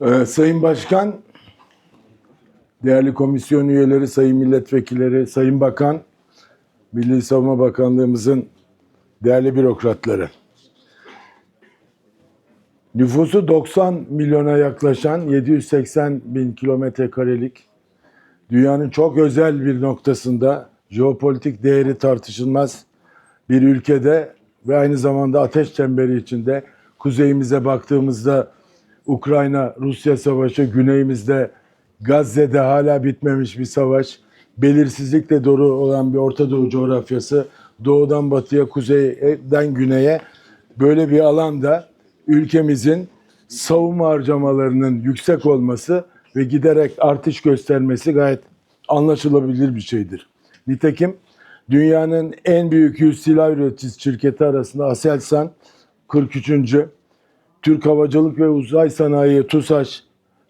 Ee, Sayın Başkan, değerli komisyon üyeleri, sayın milletvekilleri, sayın bakan, Milli Savunma Bakanlığımızın değerli bürokratları. Nüfusu 90 milyona yaklaşan 780 bin kilometre karelik dünyanın çok özel bir noktasında jeopolitik değeri tartışılmaz bir ülkede ve aynı zamanda ateş çemberi içinde kuzeyimize baktığımızda Ukrayna-Rusya savaşı, güneyimizde Gazze'de hala bitmemiş bir savaş, belirsizlikle dolu olan bir Orta Doğu coğrafyası, doğudan batıya, kuzeyden güneye böyle bir alanda ülkemizin savunma harcamalarının yüksek olması ve giderek artış göstermesi gayet anlaşılabilir bir şeydir. Nitekim dünyanın en büyük 100 silah üreticisi şirketi arasında Aselsan 43. Türk Havacılık ve Uzay Sanayi TUSAŞ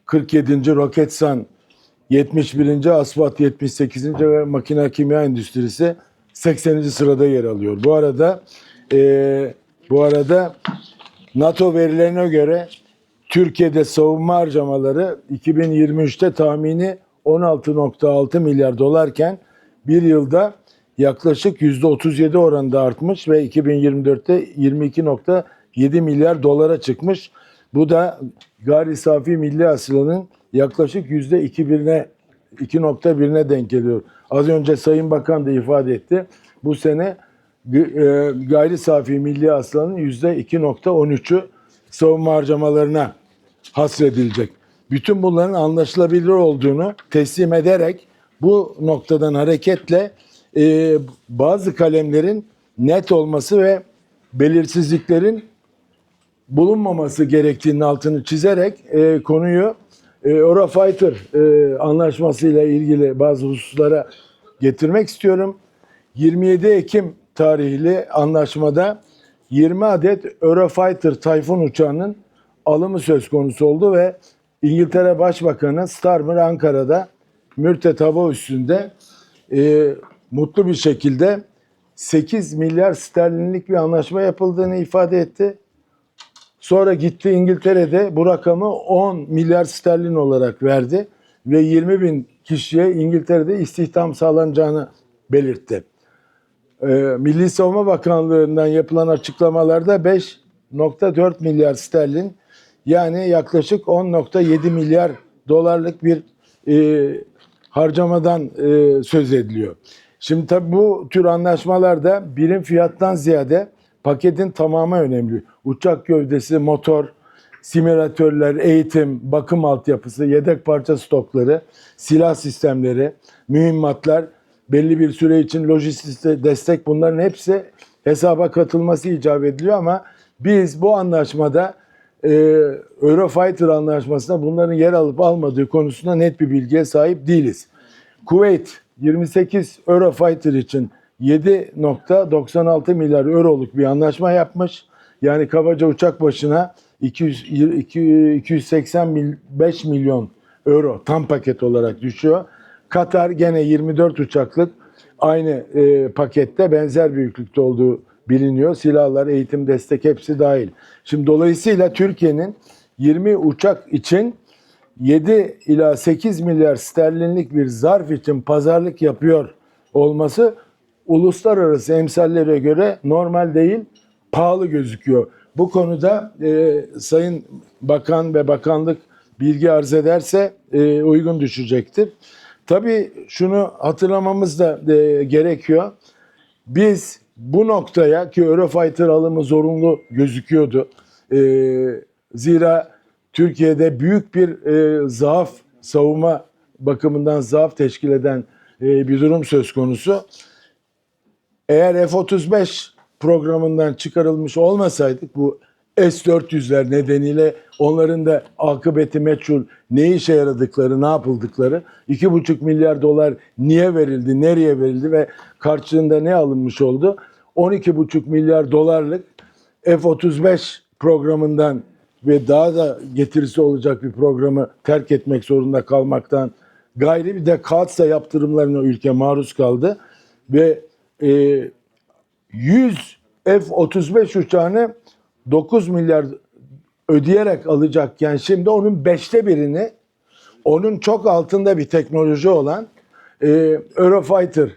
47. Roketsan 71. Asfalt 78. ve Makine Kimya Endüstrisi 80. sırada yer alıyor. Bu arada eee, bu arada NATO verilerine göre Türkiye'de savunma harcamaları 2023'te tahmini 16.6 milyar dolarken bir yılda yaklaşık %37 oranında artmış ve 2024'te 22.7 milyar dolara çıkmış. Bu da gayri safi milli hasılanın yaklaşık %2'birine 2.1'ine denk geliyor. Az önce Sayın Bakan da ifade etti. Bu sene e, gayri safi milli hasılanın %2.13'ü savunma harcamalarına hasredilecek. Bütün bunların anlaşılabilir olduğunu teslim ederek bu noktadan hareketle e, bazı kalemlerin net olması ve belirsizliklerin bulunmaması gerektiğinin altını çizerek e, konuyu e, Eurofighter e, anlaşmasıyla ilgili bazı hususlara getirmek istiyorum. 27 Ekim tarihli anlaşmada 20 adet Eurofighter Tayfun uçağının alımı söz konusu oldu ve İngiltere Başbakanı Starmer Ankara'da Mürtet Hava Üssü'nde e, mutlu bir şekilde 8 milyar sterlinlik bir anlaşma yapıldığını ifade etti. Sonra gitti İngiltere'de bu rakamı 10 milyar sterlin olarak verdi ve 20 bin kişiye İngiltere'de istihdam sağlanacağını belirtti. Ee, Milli Savunma Bakanlığı'ndan yapılan açıklamalarda 5.4 milyar sterlin yani yaklaşık 10.7 milyar dolarlık bir e, harcamadan e, söz ediliyor. Şimdi tabii bu tür anlaşmalarda birim fiyattan ziyade paketin tamamı önemli. Uçak gövdesi, motor, simülatörler, eğitim, bakım altyapısı, yedek parça stokları, silah sistemleri, mühimmatlar, belli bir süre için lojistik destek bunların hepsi hesaba katılması icap ediliyor ama biz bu anlaşmada e, Eurofighter anlaşmasında bunların yer alıp almadığı konusunda net bir bilgiye sahip değiliz. Kuveyt 28 Eurofighter için 7.96 milyar euroluk bir anlaşma yapmış. Yani kabaca uçak başına 200, 285 milyon euro tam paket olarak düşüyor. Katar gene 24 uçaklık aynı e, pakette benzer büyüklükte olduğu biliniyor. Silahlar, eğitim, destek hepsi dahil. Şimdi dolayısıyla Türkiye'nin 20 uçak için 7 ila 8 milyar sterlinlik bir zarf için pazarlık yapıyor olması uluslararası emsallere göre normal değil, pahalı gözüküyor. Bu konuda e, Sayın Bakan ve Bakanlık bilgi arz ederse e, uygun düşecektir. Tabii şunu hatırlamamız da e, gerekiyor. Biz bu noktaya ki Eurofighter alımı zorunlu gözüküyordu. E, zira Türkiye'de büyük bir e, zaaf, savunma bakımından zaaf teşkil eden e, bir durum söz konusu. Eğer F-35 programından çıkarılmış olmasaydık bu S-400'ler nedeniyle onların da akıbeti meçhul, ne işe yaradıkları, ne yapıldıkları, 2,5 milyar dolar niye verildi, nereye verildi ve karşılığında ne alınmış oldu? 12,5 milyar dolarlık F-35 programından ve daha da getirisi olacak bir programı terk etmek zorunda kalmaktan gayri bir de katsa yaptırımlarına ülke maruz kaldı ve e, 100 F-35 uçağını 9 milyar ödeyerek alacakken şimdi onun beşte birini onun çok altında bir teknoloji olan e, Eurofighter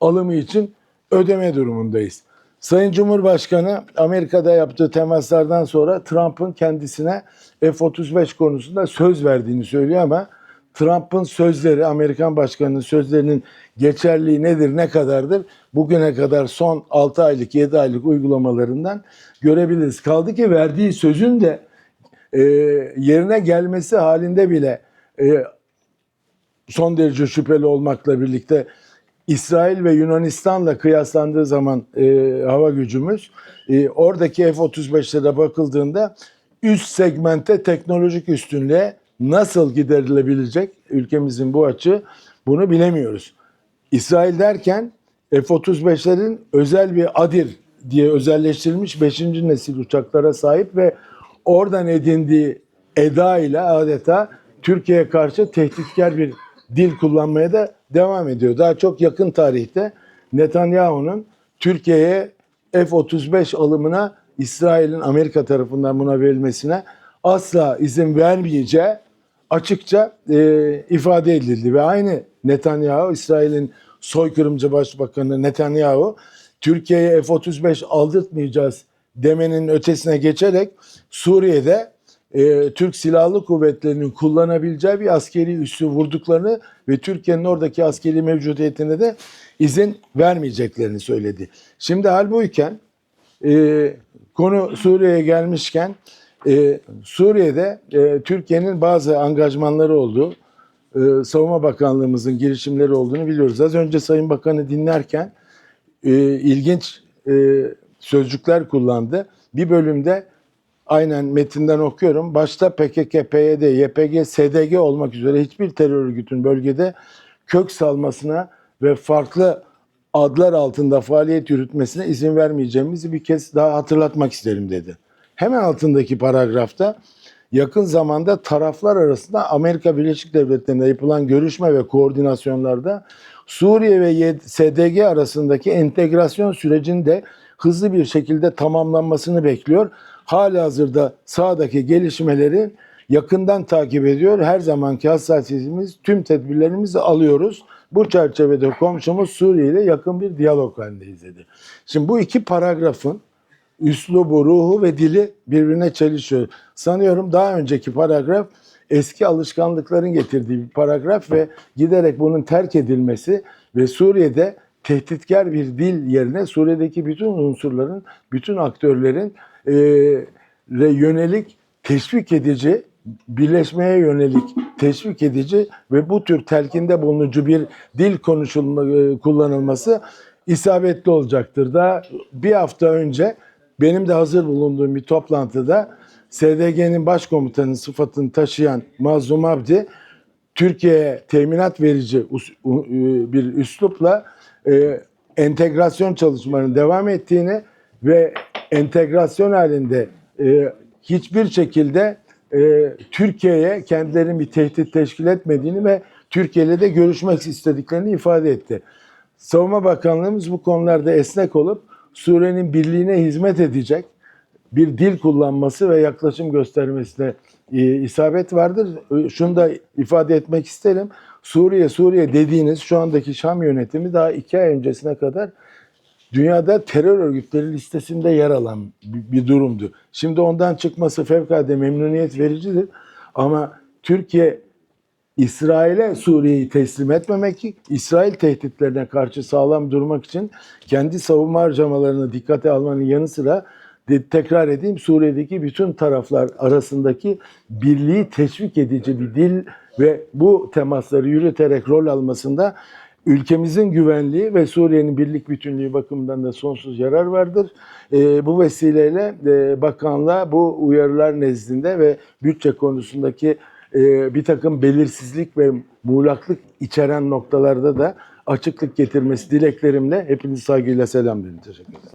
alımı için ödeme durumundayız. Sayın Cumhurbaşkanı Amerika'da yaptığı temaslardan sonra Trump'ın kendisine F-35 konusunda söz verdiğini söylüyor ama Trump'ın sözleri, Amerikan Başkanı'nın sözlerinin geçerliği nedir, ne kadardır? Bugüne kadar son 6 aylık, 7 aylık uygulamalarından görebiliriz. Kaldı ki verdiği sözün de e, yerine gelmesi halinde bile e, son derece şüpheli olmakla birlikte İsrail ve Yunanistan'la kıyaslandığı zaman e, hava gücümüz e, oradaki F-35'lere bakıldığında üst segmente teknolojik üstünlüğe nasıl giderilebilecek ülkemizin bu açı bunu bilemiyoruz. İsrail derken F-35'lerin özel bir Adir diye özelleştirilmiş 5. nesil uçaklara sahip ve oradan edindiği eda ile adeta Türkiye'ye karşı tehditkar bir dil kullanmaya da devam ediyor. Daha çok yakın tarihte Netanyahu'nun Türkiye'ye F-35 alımına İsrail'in Amerika tarafından buna verilmesine asla izin vermeyeceği açıkça e, ifade edildi ve aynı Netanyahu İsrail'in soykırımcı başbakanı Netanyahu Türkiye'ye F-35 aldırtmayacağız demenin ötesine geçerek Suriye'de e, Türk Silahlı Kuvvetleri'nin kullanabileceği bir askeri üssü vurduklarını ve Türkiye'nin oradaki askeri mevcudiyetine de izin vermeyeceklerini söyledi. Şimdi hal buyken e, konu Suriye'ye gelmişken e, Suriye'de e, Türkiye'nin bazı angajmanları olduğu, e, Savunma Bakanlığımızın girişimleri olduğunu biliyoruz. Az önce Sayın Bakan'ı dinlerken e, ilginç e, sözcükler kullandı. Bir bölümde aynen metinden okuyorum. Başta PKK, PYD, YPG, SDG olmak üzere hiçbir terör örgütün bölgede kök salmasına ve farklı adlar altında faaliyet yürütmesine izin vermeyeceğimizi bir kez daha hatırlatmak isterim dedi. Hemen altındaki paragrafta yakın zamanda taraflar arasında Amerika Birleşik Devletleri'nde yapılan görüşme ve koordinasyonlarda Suriye ve SDG arasındaki entegrasyon sürecinin de hızlı bir şekilde tamamlanmasını bekliyor. Halihazırda sahadaki gelişmeleri yakından takip ediyor. Her zamanki hassasiyetimiz, tüm tedbirlerimizi alıyoruz. Bu çerçevede komşumuz Suriye ile yakın bir diyalog halindeyiz dedi. Şimdi bu iki paragrafın üslubu, ruhu ve dili birbirine çelişiyor. Sanıyorum daha önceki paragraf eski alışkanlıkların getirdiği bir paragraf ve giderek bunun terk edilmesi ve Suriye'de tehditkar bir dil yerine Suriye'deki bütün unsurların, bütün aktörlerin e, re yönelik teşvik edici, birleşmeye yönelik teşvik edici ve bu tür telkinde bulunucu bir dil konuşulma, kullanılması isabetli olacaktır. Da bir hafta önce benim de hazır bulunduğum bir toplantıda SDG'nin başkomutanı sıfatını taşıyan Mazlum Abdi Türkiye'ye teminat verici bir üslupla e, entegrasyon çalışmalarının devam ettiğini ve entegrasyon halinde e, hiçbir şekilde e, Türkiye'ye kendilerinin bir tehdit teşkil etmediğini ve Türkiye ile de görüşmek istediklerini ifade etti. Savunma Bakanlığımız bu konularda esnek olup Suriye'nin birliğine hizmet edecek bir dil kullanması ve yaklaşım göstermesine e, isabet vardır. E, Şunu da ifade etmek isterim. Suriye, Suriye dediğiniz şu andaki Şam yönetimi daha iki ay öncesine kadar dünyada terör örgütleri listesinde yer alan bir, durumdu. Şimdi ondan çıkması fevkalade memnuniyet vericidir. Ama Türkiye İsrail'e Suriye'yi teslim etmemek, İsrail tehditlerine karşı sağlam durmak için kendi savunma harcamalarını dikkate almanın yanı sıra tekrar edeyim Suriye'deki bütün taraflar arasındaki birliği teşvik edici bir dil ve bu temasları yürüterek rol almasında ülkemizin güvenliği ve Suriye'nin birlik bütünlüğü bakımından da sonsuz yarar vardır. E, bu vesileyle e, bakanlığa bu uyarılar nezdinde ve bütçe konusundaki bir takım belirsizlik ve muğlaklık içeren noktalarda da açıklık getirmesi dileklerimle hepinizi saygıyla selamlıyorum. Teşekkür ederim.